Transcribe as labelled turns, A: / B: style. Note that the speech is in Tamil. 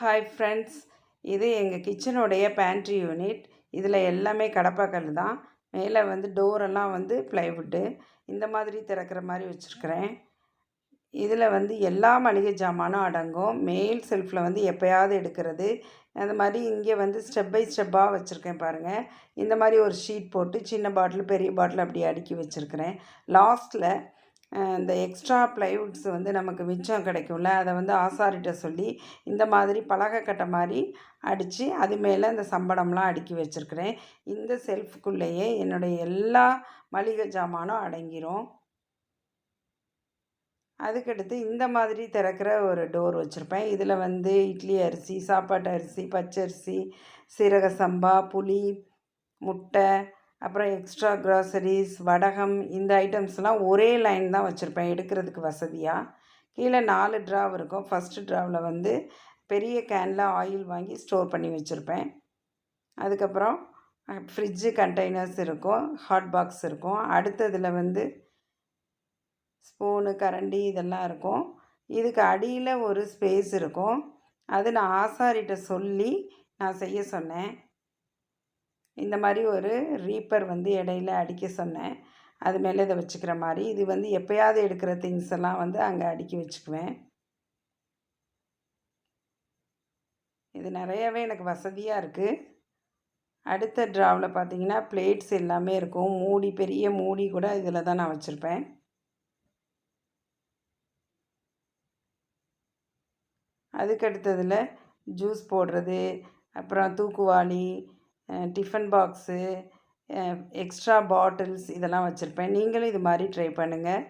A: ஹாய் ஃப்ரெண்ட்ஸ் இது எங்கள் கிச்சனுடைய பேண்ட்ரி யூனிட் இதில் எல்லாமே கடப்பாக்கல் தான். மேலே வந்து டோரெல்லாம் வந்து ப்ளைவுட்டு இந்த மாதிரி திறக்கிற மாதிரி வச்சுருக்கிறேன். இதில் வந்து எல்லா மளிகை ஜாமானும் அடங்கும். மேல் செல்ஃபில் வந்து எப்போயாவது எடுக்கிறது. அந்த மாதிரி இங்கே வந்து ஸ்டெப் பை ஸ்டெப்பாக வச்சுருக்கேன் பாருங்கள் இந்த மாதிரி ஒரு ஷீட் போட்டு சின்ன பாட்டில் பெரிய பாட்டில் அப்படி அடுக்கி வச்சுருக்கிறேன். லாஸ்ட்டில் இந்த எக்ஸ்ட்ரா ப்ளைவுட்ஸ் வந்து நமக்கு மிச்சம் கிடைக்கும்ல அதை வந்து ஆசாரிட்ட சொல்லி இந்த மாதிரி பலகக்கட்டை மாதிரி அடித்து அது மேலே அந்த சம்படம்லாம் அடுக்கி வச்சுருக்கிறேன். இந்த செல்ஃபுக்குள்ளேயே என்னுடைய எல்லா மளிகை ஜாமானும் அடங்கிரும். அதுக்கடுத்து இந்த மாதிரி திறக்கிற ஒரு டோர் வச்சுருப்பேன். இதில் வந்து இட்லி அரிசி சாப்பாட்டு அரிசி பச்சரிசி சீரக சம்பா புளி முட்டை அப்புறம் எக்ஸ்ட்ரா க்ராசரிஸ் வடகம் இந்த ஐட்டம்ஸ்லாம் ஒரே லைன் தான் வச்சுருப்பேன். எடுக்கிறதுக்கு வசதியாக கீழே நாலு ட்ராவ் இருக்கும். ஃபஸ்ட்டு ட்ராவில் வந்து பெரிய கேனில் ஆயில் வாங்கி ஸ்டோர் பண்ணி வச்சுருப்பேன். அதுக்கப்புறம் ஃப்ரிட்ஜு கண்டெய்னர்ஸ் இருக்கும். ஹாட் பாக்ஸ் இருக்கும். அடுத்ததில் வந்து ஸ்பூனு கரண்டி இதெல்லாம் இருக்கும். இதுக்கு அடியில் ஒரு ஸ்பேஸ் இருக்கும். அது நான் ஆசாரிகிட்ட சொல்லி நான் செய்ய சொன்னேன். இந்த மாதிரி ஒரு ரீப்பர் வந்து இடையில அடிக்க சொன்னேன். அது மேலே இதை வச்சுக்கிற மாதிரி இது வந்து எப்போயாவது எடுக்கிற திங்ஸ் எல்லாம் வந்து அங்கே அடுக்கி வச்சுக்குவேன். இது நிறையவே எனக்கு வசதியாக இருக்குது அடுத்த ட்ராவில் பார்த்தீங்கன்னா பிளேட்ஸ் எல்லாமே இருக்கும். மூடி பெரிய மூடி கூட இதில் தான் நான் வச்சுருப்பேன். அதுக்கு அடுத்ததில் ஜூஸ் போடுறது அப்புறம் தூக்குவாளி டிஃபன் பாக்ஸு எக்ஸ்ட்ரா பாட்டில்ஸ் இதெல்லாம் வச்சுருப்பேன். நீங்களும் இது மாதிரி ட்ரை பண்ணுங்கள்